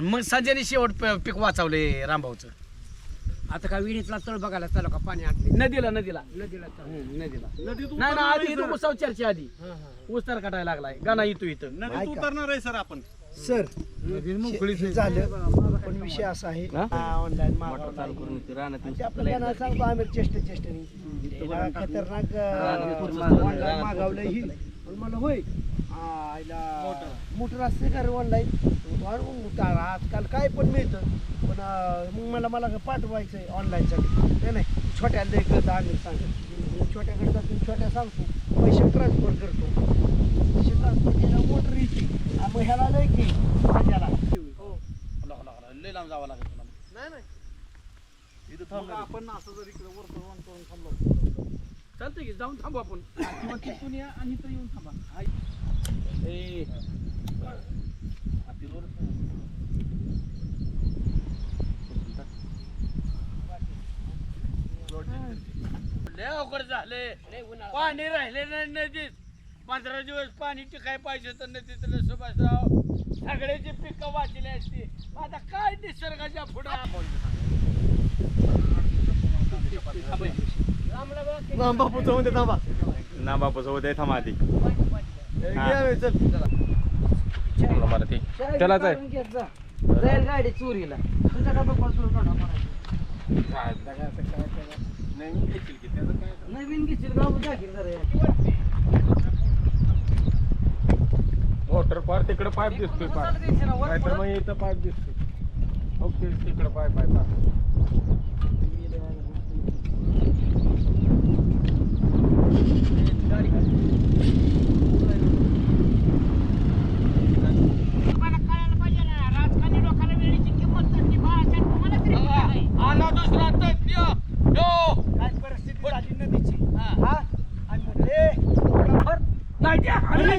आणि मग संजयने शेवट प- पीक वाचवले रामभाऊचं. आता का विहिरीतला तळ बघायला चला का? पाणी आटले नदीला नदीला. नदीला तळ. नदीला. नदीत नाही ना आधी इथं उसाव चर्चा आधी. ऊस तर काटायला लागलाय. गाणा येतो इथं. नदीत उतरणार आहे सर आपण. सर हे झालं. पण विषय असा आहे. ऑनलाईन मागवला ते आपल्याला नाही सांगतो आम्ही चेष्ट चेष्टनी खतरनाक ऑनलाईन मागवलं ही. पण मला होय मोटर. असते का रे ऑनलाईन आजकाल काय पण मिळतं. पण अं, मग मला मला पाठवायचं आहे ऑनलाईनसाठी नाही नाही. छोट्याला लय कळतं आम्ही सांगतो. छोट्याकडे जातो छोट्या सांगतो. पैसे ट्रान्सफर करतो. पैसे ट्रान्सफर केला मोटर येते. आणि मग ह्याला लय की माझ्याला लय लांब जावं लागेल तुला. नाही नाही. मग आपण असं जर इकडे वर करून थांबलो. चालतंय की जाऊन थांबू आपण. किंवा तिथून या आणि इथं येऊन थांबा. हाय. ए लय अवघड झाले. पाणी राहिले नाही नदीत. पंधरा दिवस पाणी टिकाय पाहिजे तर नदीतलं सुभाषराव. सगळ्याची पिकं वाचली असती. आता काय निसर्गाच्या पुढे बापू जाऊन दे थांबा. ना बापू सोबत आहे थांबा आधी. मराठी. त्यालाच आहे. जाईल गाडी चोरीला. तुझ्या का बघा चोर नवीन घेशील गाव जागीर जरा मोटर पार तिकडे पाईप दिसतोय पार नाहीतर मग इथं पाईप दिसतोय. ओके तिकडे पाईप आहे पार लोकांना वेळेची किंमत नसते बाळाच्या तुम्हाला तरी किती आहे? आला दुसरा तज्ञ यो काय परिस्थिती झाली नदीची? हा. आणि नाही.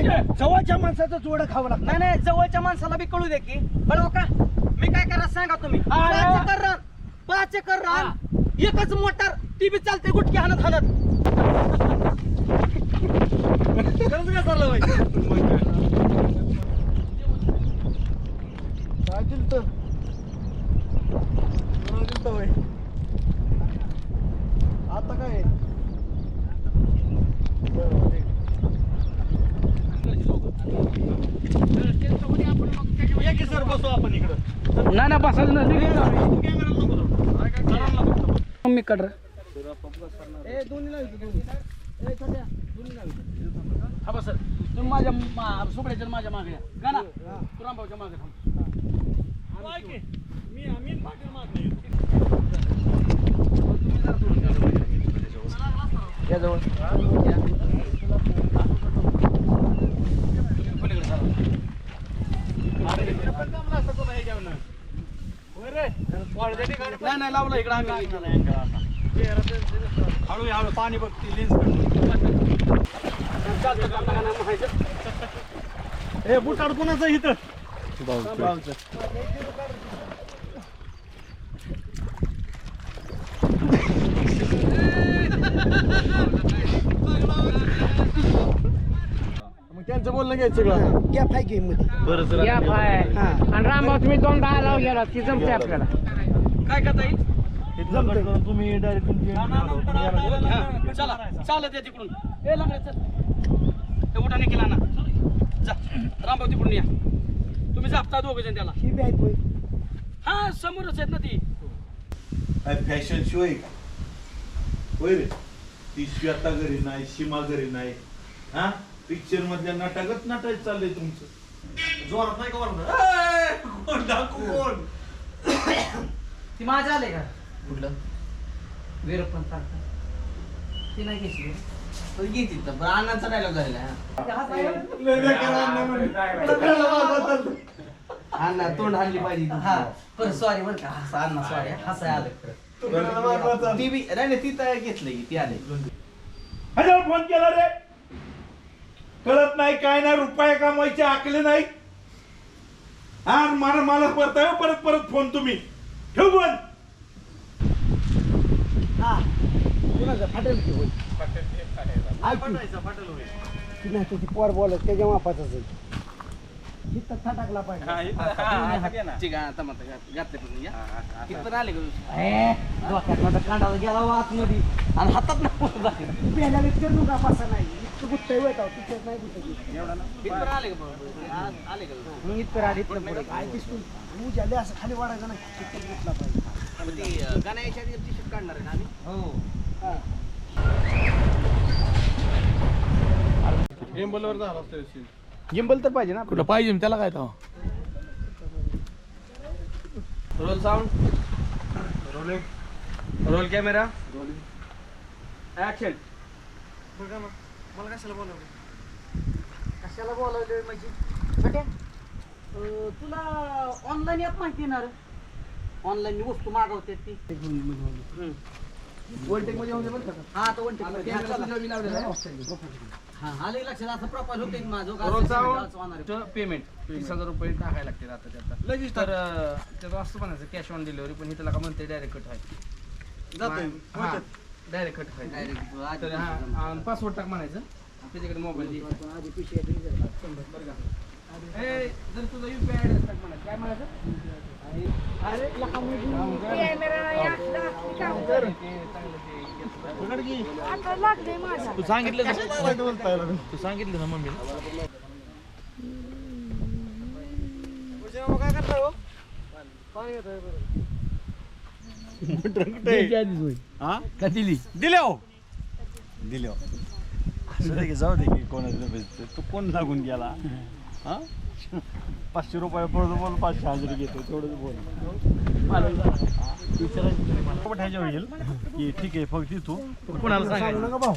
नाही, जवळच्या माणसाचं जोड खावं लागतं. नाही नाही जवळच्या माणसाला बी कळू दे की. बरोबर का? मी काय करा सांगा तुम्ही? हा, पाच हा. एकर रान. पाच एकर रान. एकच मोटर. ती बी चालते गुटकी हाणत हाणत. काय दिलं तर कोणाला दिलं तर होय? आता काय आहे? बरं, ठीक. या की सर बसू आपण इकडं नाही नाही बसायचं नाही कड ए, दोन्ही. ए, छोट्या, दोन्ही लावायचं. हा बस तुम्ही माझ्या मा- सुपड्याच्या माझ्या मागे या. गा ना तू रामभाऊच्या मागे थांब. की? मी आम्ही पाटील मागणी येतो. या जवळ या. पलीकडे सरा. नाही नाही लावला इकडे आम्ही हळू हळू पाणी बघते लेन्स हे बुट कोणाचं इथं? मग त्यांचं बोलणं घ्यायचं सगळं. गॅप आहे गेममध्ये. या पाय हा. आणि रामभाऊ तुम्ही दोनदा आला गेला ती जमते आपल्याला. काय करता येईल जमतंय. तुम्ही डायरेक्ट तुमची हा, चला चालत या तिकडून. ए लांबडे चल. ते उठाने केला ना जा. रामभाऊ तिकडून या. तुम्ही जापता दोघ जण त्याला. ही बी आहेत होय. हा समोरच आहेत ना ती. फॅशन शो आहे का? होय रे. ती श्वेता घरी नाही सीमा घरी नाही. हा? पिक्चर मधल्या नाटकच नाटायचं चाललंय तुमचं. जोरात नाही का वरनं? ए, कोण डाकू कोण? ती माझ्या आले का? कुठलं? वीरप्पन सारखं ती नाही घेतली. तो घेतली तर पण अण्णांचा डायलॉग झालेला अण्णा तोंड हल्ली पाहिजे हा बरं सॉरी बरं का. हसा अण्णा सॉरी हसाय आलं ती बी नाही नाही, ती तर घेतलं की ती आले. फोन केला रे. कळत नाही काय नाही रुपये कमायचे आकले नाही. हा मला मला परताय परत परत फोन तुम्ही. ठेवू पण. हा. कुणाचं फाटेल की होय ऐक. की. ती नाही त्याची पोर बोलत त्याच्या पाहिजे. हा, हा, ना. हा, हा, हा. ए डोक्यात माझा कांडाला गेला वाच मध्ये आणि हातात नका पासा नाही? तिथेच नाही मग इथं पुढे. काय दिसतो तू झाले असं खाली वाढायचं नाही तिथं पाहिजे. हो. हा. झाला असतो. जिंबल तर पाहिजे ना कुठं पाहिजे त्याला काय तो roll sound roll camera action बघा ना. मला कशाला बोलावलं कशाला बोलावलं म्हणजे? तुला ऑनलाईन ॲप माहिती येणार? ऑनलाईन वस्तू मागवते ती. वोल्टेजमध्ये येऊन दे बरं का? हा आता वन हा आलं लक्षात. असं होते माझं. पेमेंट तीस हजार रुपये टाकायला लागतील आता त्याचा लगेच तर त्याचं असं म्हणायचं कॅश ऑन डिलिव्हरी पण इथं का म्हणते डायरेक्ट कट आहे. डायरेक्ट कट डायरेक्ट तर हा पासवर्ड टाक म्हणायचं. त्याच्याकडे मोबाईल आधी पिशवी जरा. तुझा युपीआय टाक म्हणायचं. काय म्हणायचं? तू सांगितलं ना. तू सांगितलं ना का दिली? दिले हो. दिले हो. असं दे की जाऊ दे की तू कोण लागून गेला? हा? पाचशे रुपये बोल बोल पाचशे हजार घेतो तेवढंच बोल. ह्याच्यावर येईल की ठीक आहे फक्त तू कोणाला सांगू सांगायचं भाऊ.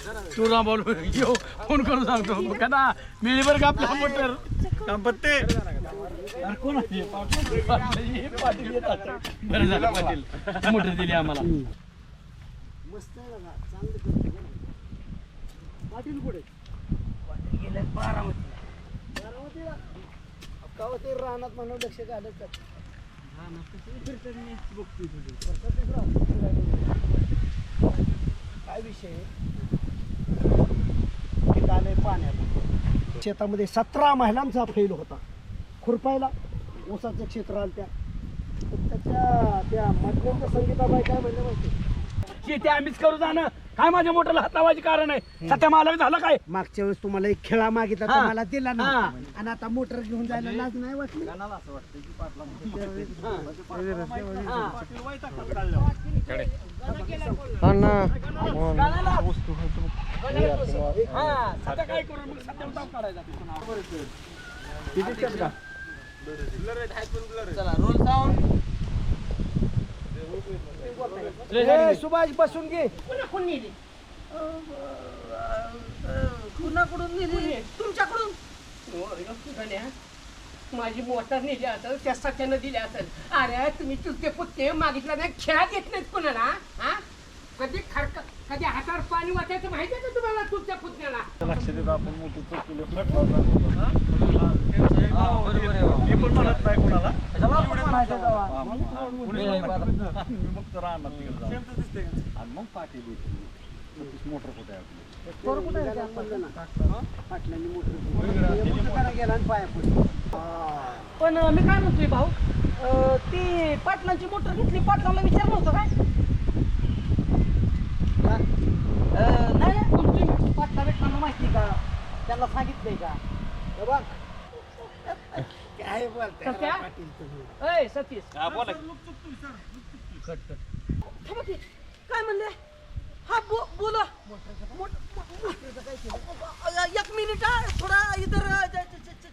इथं जाऊन त्यांना सांगायचं. तू ना बोल यो फोन करून सांगतो. का ना मिळी बरं का आपल्या मोटर? कांपत्ते अरे कोण आहे? पाटील. येतात बरं झालं पाटील मोटर दिली आम्हाला. मस्त आहे बघा चांगलं करतो बघा. पाटील कुठे? गेले बारामती. बारामतीला? का ते रानात म्हणून लक्ष घालत काय विषय आहे? शेतामध्ये सतरा महिलांचा फैल होता. खुरपायला ऊसाचं क्षेत्र आलं त्या. त्याच्या त्या मधल्या संगीताबाई काय म्हणलं माहिती शेती आम्हीच करू जाणं. काय माझ्या मोटरला हात लावायचे कारण आहे? सध्या मालक झालं काय? मागच्या वेळेस तुम्हाला एक खेळा मागितला हा. तर मला दिला ना हा. आणि आता मोटर घेऊन जायला लाज नाही वाटली? हा. सध्या काय करू? मग सध्या ताप काढायचा चला रोल साऊंड. ए, सुभाष बसून घे. कोण नेली? कुणाकडून नेली? तुमच्याकडून? माझी मोटर नेली असेल त्या सत्यानं दिली असेल. अरे तुम्ही चुलते पुत्ते मागितलं नाही खेळा देत नाहीत कोणाला हा? कधी खडक कधी हातावर पाणी वाटायचं माहिती आहे का तुम्हाला तुमच्या पुतण्याला? लक्ष देत आपण मोठी चुकलो मी पण म्हणत नाही कोणाला. मग राहणार तिकडे. आणि मग पाठी मोटर कुठे. पण मी काय म्हणतोय भाऊ? ती पाटलांची मोटर घेतली. पाटलांना विचारलं होतं काय? नाही पाटला भेटणार माहिती का? त्यांना सांगितलंय का? बघ. काय बोलताय सत्या? पाटील तुम्ही? अय सतीश. हा बोला. थांबा की. काय म्हणले? हा बो बोला. मोट- एक मिनिट हा थोडा इधर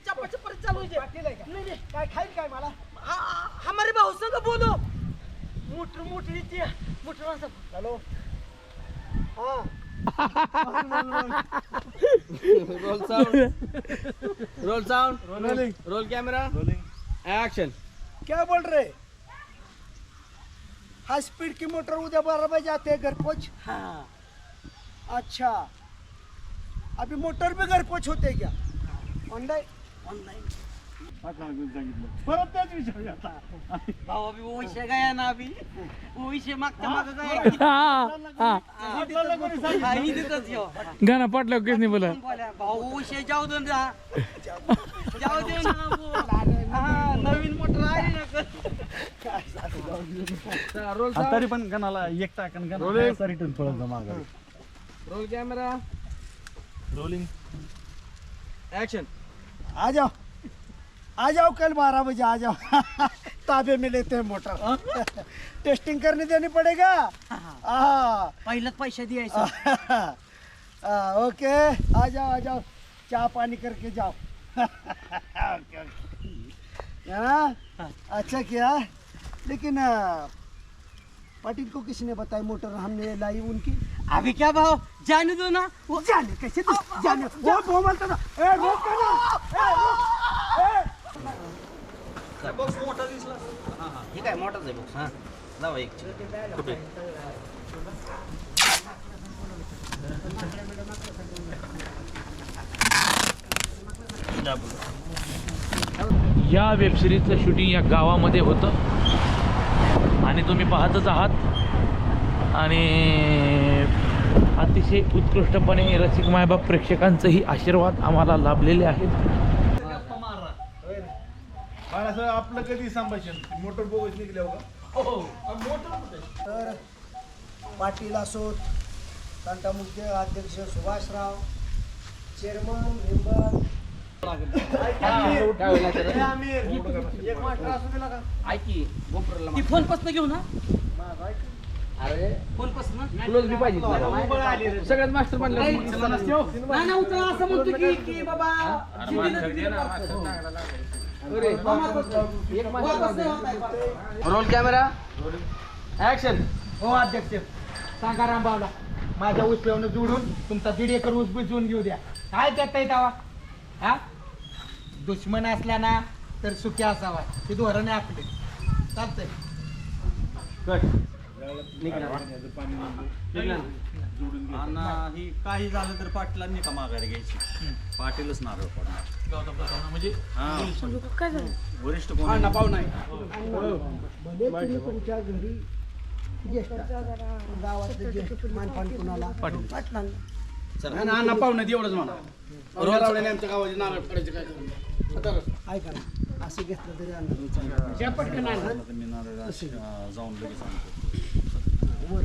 चप्पा चप्पा चालू आहे. पाटील आहे का? नाही नाही काय खाईल काय मला? हा- हमारे भाऊ संग बोलो. मोटर मोटर ती मोटर असं हॅलो? हा. Roll sound roll sound roll camera action क्या बोल रहे? हाई स्पीड की मोटर उधर बारह बजे आते हैं घर पहुँच। हाँ। अच्छा। अभी मोटर भी घर पहुँच होते हैं क्या? ऑनलाइन ऑनलाइन सांगितलं. परत त्याच आता ना माग हा, हिंदीतच ह्यो. गाणं पाटलं किस नाही बोला बोला, भाऊ विषय जाऊ दे ना. जाऊ दे ना. हा, नवीन मोटर आहे ना तरी पण गणाला एक टाकन गणा रिटर्न पळत माघारी. रोल कॅमेरा रोलिंग ऍक्शन आ जाओ आ जाओ कल बारह बजे आ जाओ। ताबे में लेते हैं मोटर। टेस्टिंग करने देनी पड़ेगा। हाँ पहिलंच पैसे द्यायचं आ, ओके आ जाओ आ जाओ। चाय पानी करके जाओ। Okay okay. है ना? अच्छा किया। लेकिन पाटिल को किसने बताई मोटर हमने लाई उनकी? अभी क्या भाव? जाने दो ना। वो जाने कैसे तू जाने। वो बोलता ना। ए रोक ना। ए रोक। हे काय मोठाच आहे बॉक्स हा. जावा एक. कुठे? या वेबसिरीजचं शूटिंग या गावामध्ये होतं. आणि तुम्ही पाहतच आहात. आणि अतिशय उत्कृष्टपणे रसिक मायबाप प्रेक्षकांचंही आशीर्वाद आम्हाला लाभलेले आहेत. बाळासाहेब आपलं कधी संभाषण मोटर बोगस निघल्यावर का? तर पाटील असोत तांटा मुख्य अध्यक्ष सुभाषराव चेअरमन मेंबर. ऐकी गोप्रला ती फोन पासन घेऊ ना? अरे फोन पासन पाहिजे सगळ्यात मास्टर बनलं नाही ना उचला असं म्हणतो की की बाबा रोल कॅमेरा ऍक्शन हो अध्यक्ष. सांगा रामभावला माझ्या पेवणं जोडून तुमचा दीड एकर ऊस बुजवून घेऊ द्या. काय करता येतावा हा? दुश्मन असला ना तर सुखी असावा. हे धोरण आहे आपले. चालतंय. आणि ही काही झालं तर पाटलांनी का माघारी घ्यायची? पाटीलच नारळ पडणार. म्हणजे हा. वरिष्ठ कोण? भले तुम्ही तुमच्या घरी ज्येष्ठ गावातले ज्येष्ठ मानपान कुणाला? पाटलांना. अण्णा पाहुणं एवढंच म्हणा. लावल्याने आमच्या गावाचे नारळ पडायचे काय ऐका ना. असं घेतलं तरी आणलं मी नारळ अं, जाऊन लगेच आणतो.